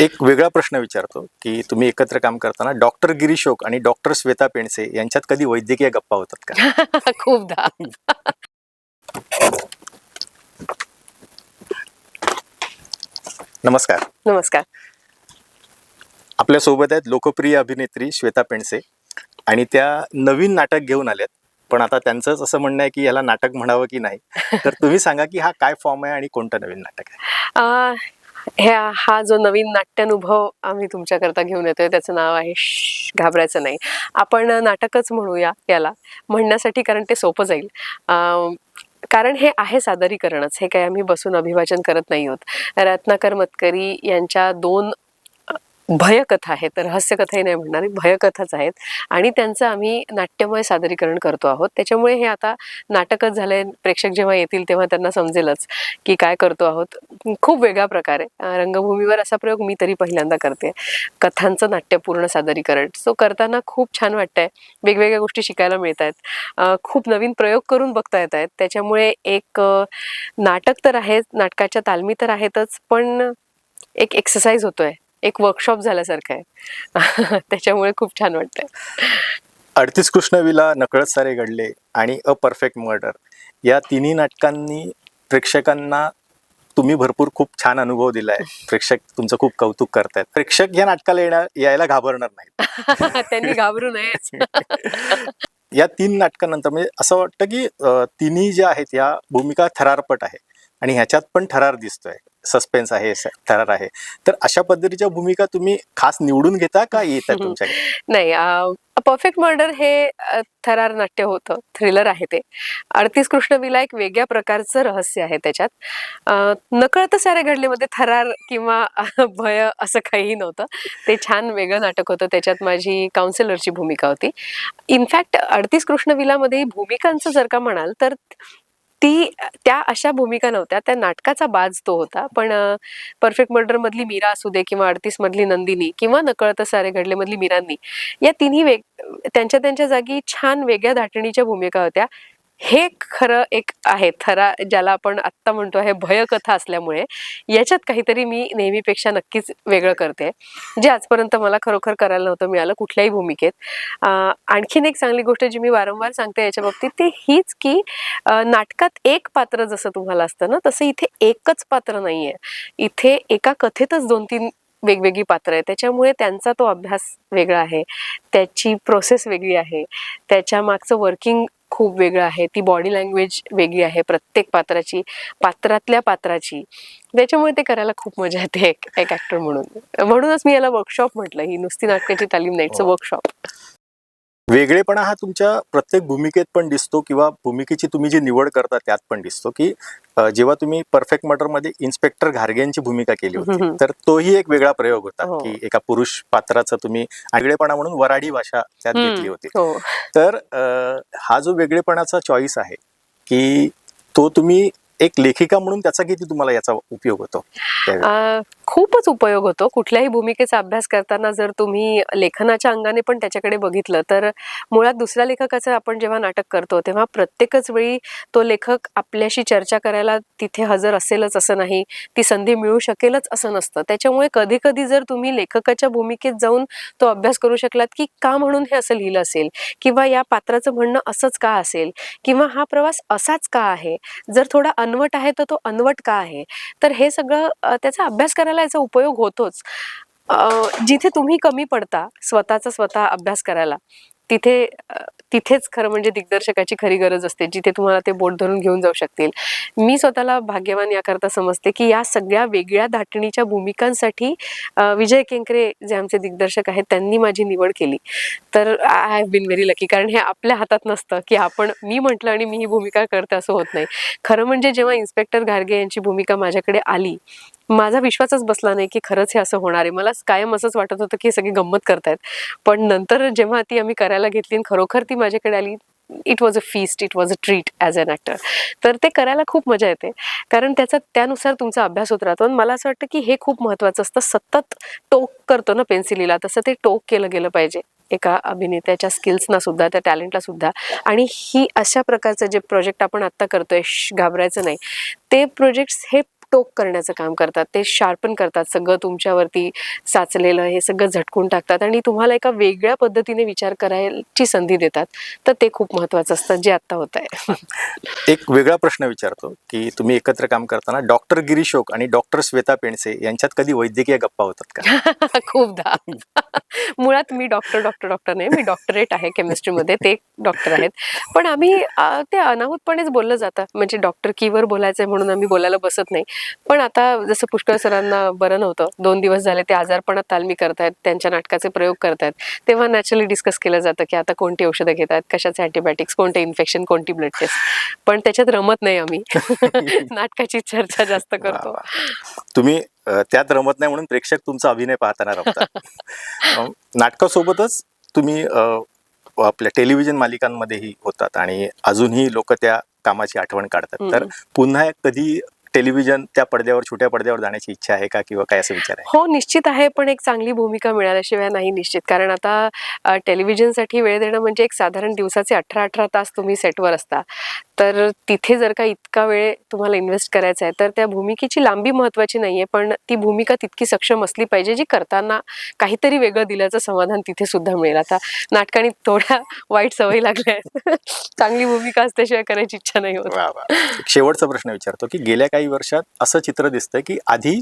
एक वेगळा प्रश्न विचारतो की तुम्ही एकत्र काम करताना डॉक्टर गिरीशोक आणि डॉक्टर श्वेता पेंडसे यांच्यात कधी वैद्यकीय गप्पा होतात का? खूपदा. नमस्कार. नमस्कार. आपल्यासोबत आहेत लोकप्रिय अभिनेत्री श्वेता पेंडसे आणि त्या नवीन नाटक घेऊन आल्यात. पण आता त्यांचंच असं म्हणणं आहे की याला नाटक म्हणावं की नाही. तर तुम्ही सांगा की हा काय फॉर्म आहे आणि कोणतं नवीन नाटक आहे? ह्या हा जो नवीन नाट्यानुभव आम्ही तुमच्याकरता घेऊन येतोय त्याचं नाव आहे घाबरायचं नाही. आपण नाटकच म्हणूया याला म्हणण्यासाठी कारण ते सोपं जाईल. कारण हे आहे सादरीकरणच हे काय आम्ही बसून अभिवाचन करत नाही आहोत. रत्नाकर मतकरी यांच्या दोन भयकथा आहेत रहस्यकथाही नाही म्हणणार भयकथाच आहेत. आणि त्यांचं आम्ही नाट्यमय सादरीकरण करतो आहोत. त्याच्यामुळे हे आता नाटकच झालंय. प्रेक्षक जेव्हा येतील तेव्हा त्यांना समजेलच की काय करतो आहोत. खूप वेगळा प्रकार आहे. रंगभूमीवर असा प्रयोग मी तरी पहिल्यांदा करते. कथांचं नाट्यपूर्ण सादरीकरण. सो करताना खूप छान वाटतंय. वेगवेगळ्या गोष्टी शिकायला मिळत आहेत. खूप नवीन प्रयोग करून बघता येत आहेत. त्याच्यामुळे एक नाटक तर आहे नाटकाच्या तालमी तर आहेतच पण एक एक्सरसाइज होतोय. एक वर्कशॉप झाल्यासारखं आहे. त्याच्यामुळे खूप छान वाटतंय. अडतीस कृष्णविला नकळत सारे घडले आणि अ परफेक्ट मर्डर या तिन्ही नाटकांनी प्रेक्षकांना तुम्ही भरपूर खूप छान अनुभव दिलाय. प्रेक्षक तुमचं खूप कौतुक करतायत. प्रेक्षक या नाटकाला येणार यायला घाबरणार नाहीत. त्यांनी घाबरू नयेच. या तीन नाटकानंतर म्हणजे असं वाटतं की तिन्ही ज्या आहेत या भूमिका थरारपट आहे आणि ह्याच्यात पण थरार दिसतोय. सस्पेन्स आहे थरार आहे. तर अशा पद्धतीच्या भूमिका तुम्ही खास निवडून घेता का येतात तुमच्याकडे? नाही परफेक्ट मर्डर हे थरार नाट्य होतं थ्रिलर आहे ते. अडतीस कृष्णविला एक वेगळ्या प्रकारचं रहस्य आहे त्याच्यात. नकळत सारे घडलेमध्ये थरार किंवा भय असं काहीही नव्हतं. ते छान वेगळं नाटक होतं. त्याच्यात माझी काउन्सिलरची भूमिका होती. इनफॅक्ट अडतीस कृष्णविलामध्ये भूमिकांचं जर का म्हणाल तर ती त्या अशा भूमिका नव्हत्या. त्या नाटकाचा बाज तो होता. पण परफेक्ट मर्डर मधली मीरा असू दे किंवा अडतीस मधली नंदिनी किंवा नकळत सारे घडले मधली मीरांनी या तिन्ही वेग त्यांच्या त्यांच्या जागी छान वेगळ्या धाटणीच्या भूमिका होत्या. हे खरं एक आहे थरा ज्याला आपण आत्ता म्हणतो आहे भयकथा असल्यामुळे याच्यात काहीतरी मी नेहमीपेक्षा नक्कीच वेगळं करते. जे आजपर्यंत मला खरोखर करायला नव्हतं मिळालं कुठल्याही भूमिकेत. आणखीन एक चांगली गोष्ट जी मी वारंवार सांगते याच्या बाबतीत ती हीच की नाटकात एक पात्र जसं तुम्हाला असतं ना तसं इथे एकच पात्र नाही आहे इथे एका कथेतच दोन तीन वेगवेगळी पात्र आहे त्याच्यामुळे त्यांचा तो अभ्यास वेगळा आहे. त्याची प्रोसेस वेगळी आहे. त्याच्या मागचं वर्किंग खूप वेगळं आहे. ती बॉडी लँग्वेज वेगळी आहे प्रत्येक पात्राची पात्रातल्या पात्राची. त्याच्यामुळे ते करायला खूप मजा येते एक एक ऍक्टर म्हणून. म्हणूनच मी याला वर्कशॉप म्हटलं. ही नुसती नाटकाची तालीम नाही वा. वर्कशॉप वेगळेपणा हा तुमच्या प्रत्येक भूमिकेत पण दिसतो किंवा भूमिकेची तुम्ही जी निवड करता त्यात पण दिसतो की जेव्हा तुम्ही परफेक्ट मर्डरमध्ये इन्स्पेक्टर घारगेंची भूमिका केली होती. तर तोही एक वेगळा प्रयोग होता हो. की एका पुरुष पात्राचं तुम्ही वेगळेपणा म्हणून वराडी भाषा त्यात घेतली होती हो तर हा जो वेगळेपणाचा चॉईस आहे की तो तुम्ही एक लेखिका म्हणून त्याचा किती तुम्हाला याचा उपयोग होतो. खूपच उपयोग होतो. कुठल्याही भूमिकेचा अभ्यास करताना जर तुम्ही लेखनाच्या अंगाने पण त्याच्याकडे बघितलं तर मुळात दुसऱ्या लेखकाचं आपण जेव्हा नाटक करतो तेव्हा प्रत्येकच वेळी तो लेखक आपल्याशी चर्चा करायला तिथे हजर असेलच असं नाही. ती संधी मिळू शकेलच असं नसतं. त्याच्यामुळे कधी कधी जर तुम्ही लेखकाच्या भूमिकेत जाऊन तो अभ्यास करू शकलात की का म्हणून हे असं लिहिलं असेल? किंवा या पात्राचं म्हणणं असंच का असेल? किंवा हा प्रवास असाच का आहे? जर थोडा अनवट आहे तर तो अनवट का आहे? तर हे सगळं त्याचा अभ्यास करायला याचा उपयोग होतोच. जिथे तुम्ही कमी पडता स्वतःचा स्वतः अभ्यास करायला तिथे तिथेच खरं म्हणजे दिग्दर्शकाची खरी गरज असते जिथे तुम्हाला ते बोट धरून घेऊन जाऊ शकतील. मी स्वतःला भाग्यवान याकरता समजते की या सगळ्या वेगळ्या धाटणीच्या भूमिकांसाठी विजय केंकरे जे आमचे दिग्दर्शक आहेत त्यांनी माझी निवड केली. तर I have been very lucky कारण हे आपल्या हातात नसतं की आपण मी म्हटलं आणि मी ही भूमिका करते असं होत नाही. खरं म्हणजे जेव्हा इन्स्पेक्टर घारगे यांची भूमिका माझ्याकडे आली माझा विश्वासच बसला नाही की खरंच हे असं होणार आहे. मला कायम असंच वाटत होतं की हे सगळी गंमत करतायत. पण नंतर जेव्हा ती आम्ही करायला घेतली आणि खरोखर ती माझ्याकडे आली it was a feast it was a treat as an actor तर ते करायला खूप मजा येते. कारण त्याचा त्यानुसार तुमचा अभ्यास होत राहतो. आणि मला असं वाटतं की हे खूप महत्त्वाचं असतं. सतत टोक करतो ना पेन्सिलीला तसं ते टोक केलं गेलं पाहिजे. एका अभिनेत्याच्या स्किल्सना सुद्धा त्या टॅलेंटला सुद्धा. आणि ही अशा प्रकारचं जे प्रोजेक्ट आपण आत्ता करतोय घाबरायचं नाही. ते प्रोजेक्ट्स हे टोक करण्याचं काम करतात. ते शार्पन करतात. सगळं तुमच्यावरती साचलेलं हे सगळं झटकून टाकतात आणि तुम्हाला एका वेगळ्या पद्धतीने विचार करायची संधी देतात. तर ते खूप महत्वाचं असतं जे आता होत आहे एक वेगळा प्रश्न विचारतो की तुम्ही एकत्र काम करताना डॉक्टर गिरीश ओक आणि डॉक्टर श्वेता पेंडसे यांच्यात कधी वैद्यकीय गप्पा होतात का? खूपदा मुळात मी डॉक्टर डॉक्टर डॉक्टर नाही. मी डॉक्टरेट आहे केमिस्ट्रीमध्ये. ते डॉक्टर आहेत. पण आम्ही ते अनाहूतपणेच बोललं जातं. म्हणजे डॉक्टर कीवर बोलायचंय म्हणून आम्ही बोलायला बसत नाही. पण आता जसं पुष्कळ सरांना बरं नव्हतं. दोन दिवस झाले ते आजारपणात तालमी करतायत त्यांच्या नाटकाचे प्रयोग करतायत. तेव्हा नॅचरली डिस्कस केलं जातं की आता कोणती औषधं घेत आहेत कशाचे अँटीबायोटिक्स कोणते इन्फेक्शन कोणती ब्लड टेस्ट पण त्याच्यात रमत नाही आम्ही. नाटकाची चर्चा जास्त करतो. तुम्ही त्यात रमत नाही म्हणून प्रेक्षक तुमचा अभिनय पाहताना रमतात. नाटकासोबतच तुम्ही आपल्या टेलिव्हिजन मालिकांमध्येही होतात आणि अजूनही लोक त्या कामाची आठवण काढतात. तर. पुन्हा कधी टेलिव्हिजन त्या पडद्यावर छोट्या पडद्यावर जाण्याची इच्छा आहे का? किंवा काय असं विचार आहे? हो निश्चित आहे पण एक चांगली भूमिका मिळाल्याशिवाय नाही निश्चित. कारण आता टेलिव्हिजनसाठी वेळ देणं म्हणजे एक साधारण दिवसाचे अठरा अठरा तास तुम्ही सेटवर असता. तर तिथे जर का इतका वेळ तुम्हाला इन्व्हेस्ट करायचा आहे तर त्या भूमिकेची लांबी महत्वाची नाहीये पण ती भूमिका तितकी सक्षम असली पाहिजे जी करताना काहीतरी वेगळं दिल्याचं समाधान तिथे सुद्धा मिळेल. आता नाटकाने थोड्या वाईट सवयी लागल्या आहेत. चांगली भूमिका असल्याशिवाय करायची इच्छा नाही होत. शेवटचा प्रश्न विचारतो की गेल्या काही वर्षात असं चित्र दिसतंय की आधी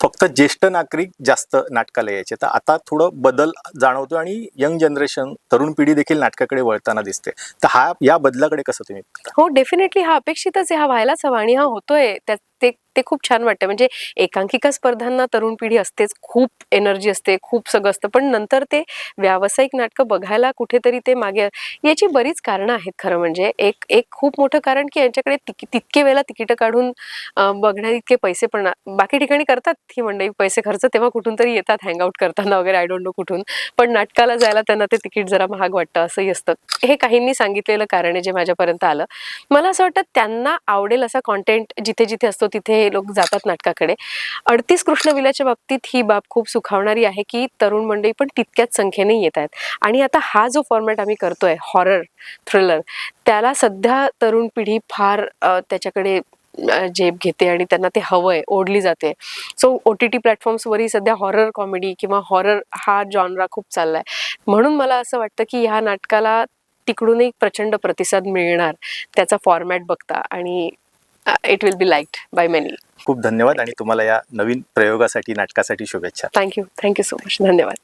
फक्त ज्येष्ठ नागरिक जास्त नाटकाला यायचे. तर आता थोडं बदल जाणवतो आणि यंग जनरेशन तरुण पिढी देखील नाटकाकडे वळताना दिसते. तर हा या बदलाकडे कसं तुम्ही हो डेफिनेटली हा अपेक्षितच आहे. हा व्हायलाच हवा आणि हा होतोय त्या ते ते खूप छान वाटतं म्हणजे एकांकिका स्पर्धांना तरुण पिढी असतेच खूप एनर्जी असते खूप सगळं असतं. पण नंतर ते व्यावसायिक नाटकं बघायला कुठेतरी ते मागे याची बरीच कारणं आहेत खरं म्हणजे. एक एक खूप मोठं कारण की यांच्याकडे तिक- तितके वेळेला तिकीटं काढून बघण्या बघण्यात इतके पैसे पण बाकी ठिकाणी करतात ही मंडळी पैसे खर्च तेव्हा कुठून तरी येतात हँगआउट करताना वगैरे आय डोंट नो कुठून. पण नाटकाला जायला त्यांना ते तिकीट जरा महाग वाटतं असंही असतं. हे काहींनी सांगितलेलं कारण आहे जे माझ्यापर्यंत आलं. मला असं वाटतं त्यांना आवडेल असा कॉन्टेंट जिथे जिथे असतो तिथे लोक जातात नाटकाकडे. अडतीस कृष्णविलाच्या बाबतीत ही बाब खूप सुखावणारी आहे की तरुण मंडळी पण तितक्याच संख्येने येत आहेत. आणि आता हा जो फॉर्मॅट आम्ही करतोय हॉरर थ्रिलर त्याला सध्या तरुण पिढी फार त्याच्याकडे झेप घेते आणि त्यांना ते हवंय ओढली जाते. सो ओ टी टी प्लॅटफॉर्म्सवरही सध्या हॉरर कॉमेडी किंवा हॉरर हा जॉनरा खूप चाललाय. म्हणून मला असं वाटतं की ह्या नाटकाला तिकडूनही प्रचंड प्रतिसाद मिळणार त्याचा फॉर्मॅट बघता. आणि it will be liked by many खूप धन्यवाद आणि तुम्हाला या नवीन प्रयोगासाठी नाटकासाठी शुभेच्छा. थँक्यू थँक्यू सो मच धन्यवाद.